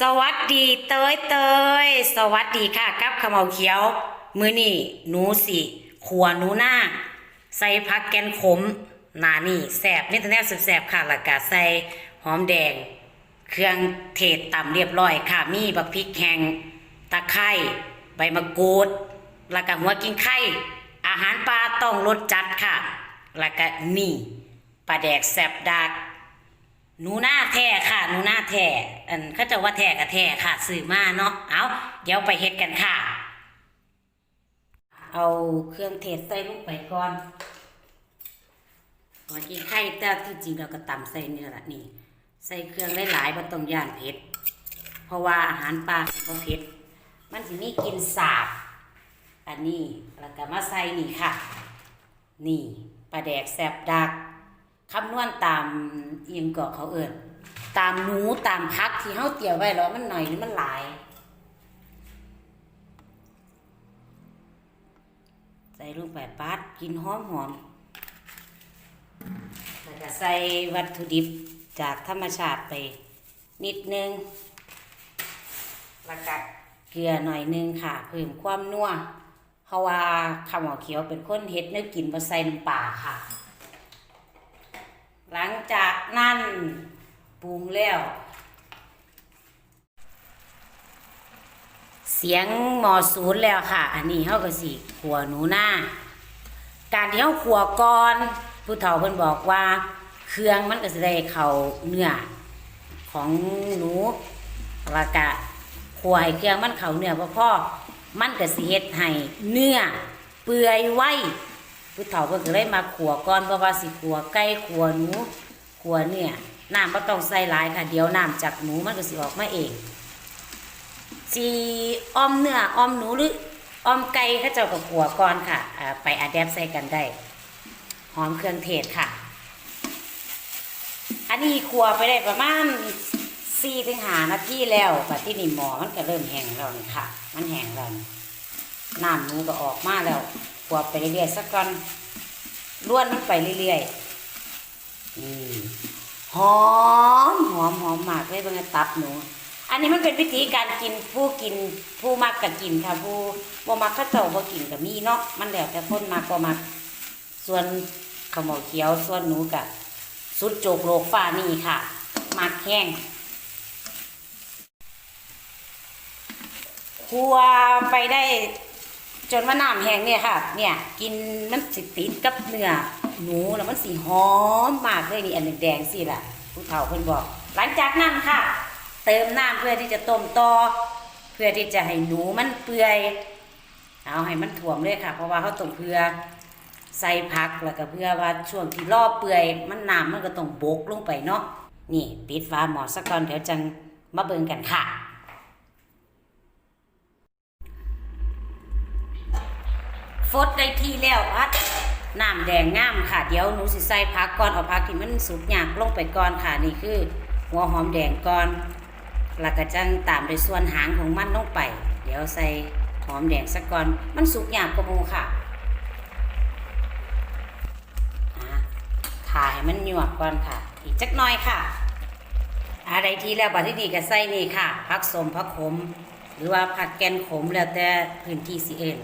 สวัสดีเตยเตยสวัสดีค่ะกับขมเมาเขียว มือนี่หนูสิขัวหนูหน้า ใส่ผักแกนขมหนานี่แสบนี่ตะแนบแสบค่ะล้วก็ใส่หอมแดง เครื่องเทศต่ำเรียบร้อยค่ะ มีบักพริกแห้งตะไคร้ใบมะกรูดล้วก็หัวกิ้งไข่อาหารปลาต้องรสจัดค่ะล้วก็นี่ปลาแดกแสบดัก หนูหน้าแท้ค่ะหนูหน้าแท้อันเขาจะว่าแท้กับแท้ค่ะซื้อมาเนาะเอาเดี๋ยวไปเฮ็ดกันค่ะ เอาเครื่องเทศใส่ลงไปก่อนหัวกิ้งไข่แต่ที่จริงเราก็ตำใส่นี่ยละนี่ ใส่เครื่องหลายๆบ่ต้องย่านเผ็ดเพราะว่าอาหารปลาก็เผ็ดมันสิมีกินสาบ อันนี้แล้วก็มาใส่นี่ค่ะ นี่ปลาแดกแซบดัก คำนวณตามเอียงเกาะเขาเอิญตามหนูตามพักที่เฮาเตรียมไว้แล้วมันหน่อยหรือมันหลาย ใส่ลงไปปัดกินหอมหอมแล้วก็ใส่วัตถุดิบจากธรรมชาติไปนิดนึงแล้วก็เกลือหน่อยนึงค่ะเพิ่มความนัวเพราะว่าขาวหมอเขียวเป็นคนเฮ็ดเนื้อกินบ่ใส่น้ำปลาค่ะ หลังจากนั้นปรุงแล้ว เสียงหมอศูนย์แล้วค่ะ อันนี้เฮาก็สิขัวหนูหน้า การที่เฮาขัวก่อนผู้เฒ่าเพิ่นบอกว่า เครื่องมันก็สิได้เข้าเนื้อของหนูแล้วก็ขัวให้เครื่องมันเข้าเนื้อบ่พอมันก็สิเฮ็ดให้เนื้อเปื่อยไว ผู้เฒ่าเพิ่นก็เลยมาขัวก่อนเพราะว่าสิขัวไก่ขัวหนูขัวเนื้อน้ำบ่ต้องใส่หลายค่ะ เดี๋ยวน้ำจากหนูมันก็สิออกมาเองสีอ้อมเนื้ออ้อมหนูหรืออ้อมไก่เขาเจ้ากับขัวก่อนค่ะไปอัดแอปใส่กันได้หอมเครื่องเทศค่ะ อันนี้ขัวไปได้ประมาณสี่ถึงหานาทีแล้วบัดที่นี่หมอมันก็เริ่มแห้งแล้วนี่ค่ะ มันแห้งแล้วน้ำหนูก็ออกมาแล้ว ขัวไปเรื่อยๆสักก่อนล้วนมันไปเรื่อยๆนี่หอมหอมหอมมากเลยบิ่งตับหนู อันนี้มันเป็นวิธีการกินผู้กินผู้มักกันกินค่ะผู้บ่มักเข้าเจ้าบ่กินก็มีเนาะมันแล้วแต่คนมักบ่มักส่วนขาหมอเขียวส่วนหนูกะสุดโจกโลกฟ้านี่ค่ะมักแห้งครัวไปได้ จนว่าน้ำแห้งเนี่ยค่ะ เนี่ย กินมันสิติดกับเนื้อหนูแล้วมันสีหอมมากเลยนี่อันแดงๆสิล่ะผู้เฒ่าเพิ่นบอก หลังจากนั้นค่ะ เติมน้ำเพื่อที่จะต้มต่อเพื่อที่จะให้หนูมันเปื่อยเอาให้มันถ่วมเลยค่ะ เพราะว่าเขาต้องเพื่อใส่ผักแล้วก็เพื่อว่าช่วงที่รอบเปื่อยมันน้ำมันก็ต้องบกลงไปเนาะนี่ปิดฝาหม้อสักก่อนเดี๋ยวจังมาเบิ่งกันค่ะ ฟดได้ที่แล้วพัดน้ำแดงงามค่ะ เดี๋ยวหนูสิใส่ผักก่อนเอาผักที่มันสุกหยากลงไปก่อนค่ะนี่คือ หัวหอมแดงก่อนแล้วก็จังตามด้วยส่วนหางของมันลงไป เดี๋ยวใส่หอมแดงสักก่อน มันสุกหยากกว่าหมูค่ะอะถ่ายมันหยวกก่อนค่ะ อีกจักหน่อยค่ะ อะไรทีแล้วบัดที่ดีก็ใส่นี่ค่ะผักสมผักขม หรือว่าผักแกนขมแล้วแต่พื้นที่สิเอิน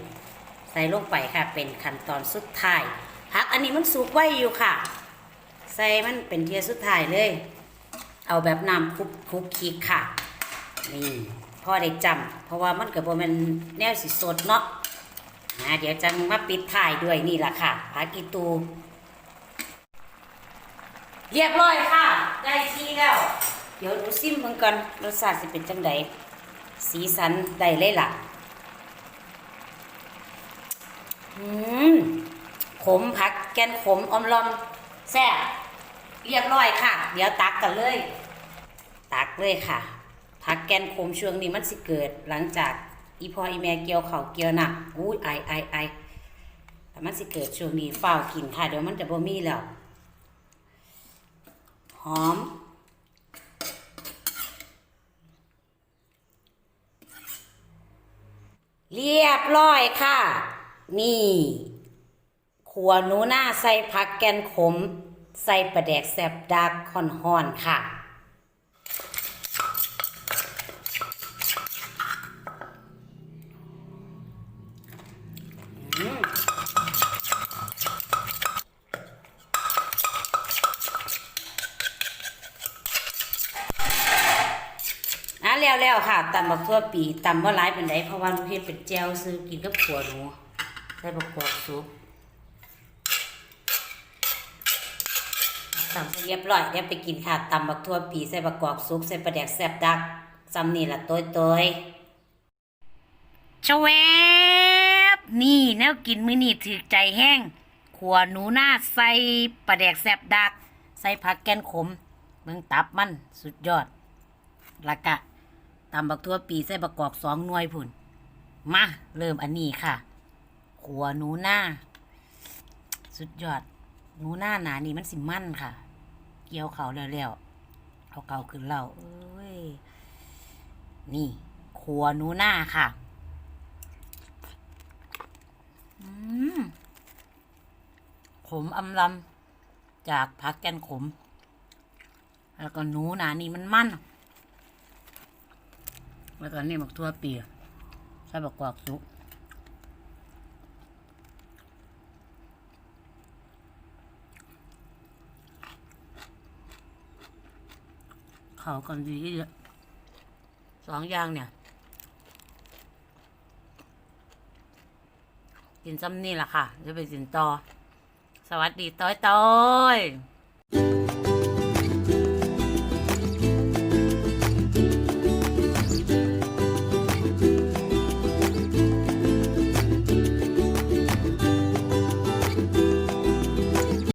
ใส่ลงไปค่ะ เป็นขั้นตอนสุดท้ายผักอันนี้มันสุกไว้อยู่ค่ะ ใส่มันเป็นเทียสุดท้ายเลย เอาแบบน้ำคุกคุกคลิกค่ะนี่พ่อได้จำเพราะว่ามันเกิดว่ามันแนวสิสดเนาะนะเดี๋ยวจังมาปิดท้ายด้วยนี่แหละค่ะผักอีตู เรียบร้อยค่ะ ได้ที่แล้ว เดี๋ยวหนูซิมมันก่อนรสชาติสิเป็นจังไดสีสันได้เลยล่ะ อืมขมผักแกนขมอมลอมแซ่บเรียบร้อยค่ะ เดี๋ยวตักกันเลย ตักเลยค่ะ ผักแกนขมช่วงนี้มันสิเกิด หลังจากอีพออีแม่เกี่ยวเขาวเกี่ยวหนักอุ้ยไอไอไอแต่มันสิเกิดช่วงนี้เฝ้ากินค่ะ เดี๋ยวมันจะบ่มีแล้วหอมเรียบร้อยค่ะ นี่ ขัวหนูหน้าใส่ผักแกนขม ใส่ปลาแดกแสบดักคอนหอนค่ะ อะแล้วแล้วค่ะตำบักทั่วปีตำว่าร้ายเป็นไดเพราะว่าหนูเฮ็ดเป็นเจลซื้อกินกับขัวหนู ใส่บักกอกซุปตำเสร็จเรียบร้อยเดี๋ยวไปกินค่ะตำบักทั่วปีใส่บักกอกซุปใส่ปลาแดกแซ่บดักซำนี่ละโต้ยโต้ยชะแวบนี่แนวกินมื้อนี้ถือใจแห้งขัวหนูหน้าใส่ปลาแดกแซ่บดัก ใส่ผักแกนขมเบิ่งตับมันสุดยอดและกะตำบักทั่วปีใส่บักกอกสองหน่วยพุ่นมาเริ่มอันนี้ค่ะ ขัวหนูหน้า สุดยอดหนูหน้าหนานี่มันสิมั่นค่ะ เกี่ยวเขาแล้วๆเอาเก่าขึ้นเล่าเอ้ยนี่ขัวหนูหน้าค่ะอืมขมอำลำจากผักแกนขม แล้วก็หนูหนานี่มันมั่น แล้วก็นี่บักทั่วปีใส่บักกวากสุก เขากันดีเยอะสองอย่างเนี่ย กินซ้ำนี่แหละค่ะ จะไปกินต่อ สวัสดีต้อยต้อย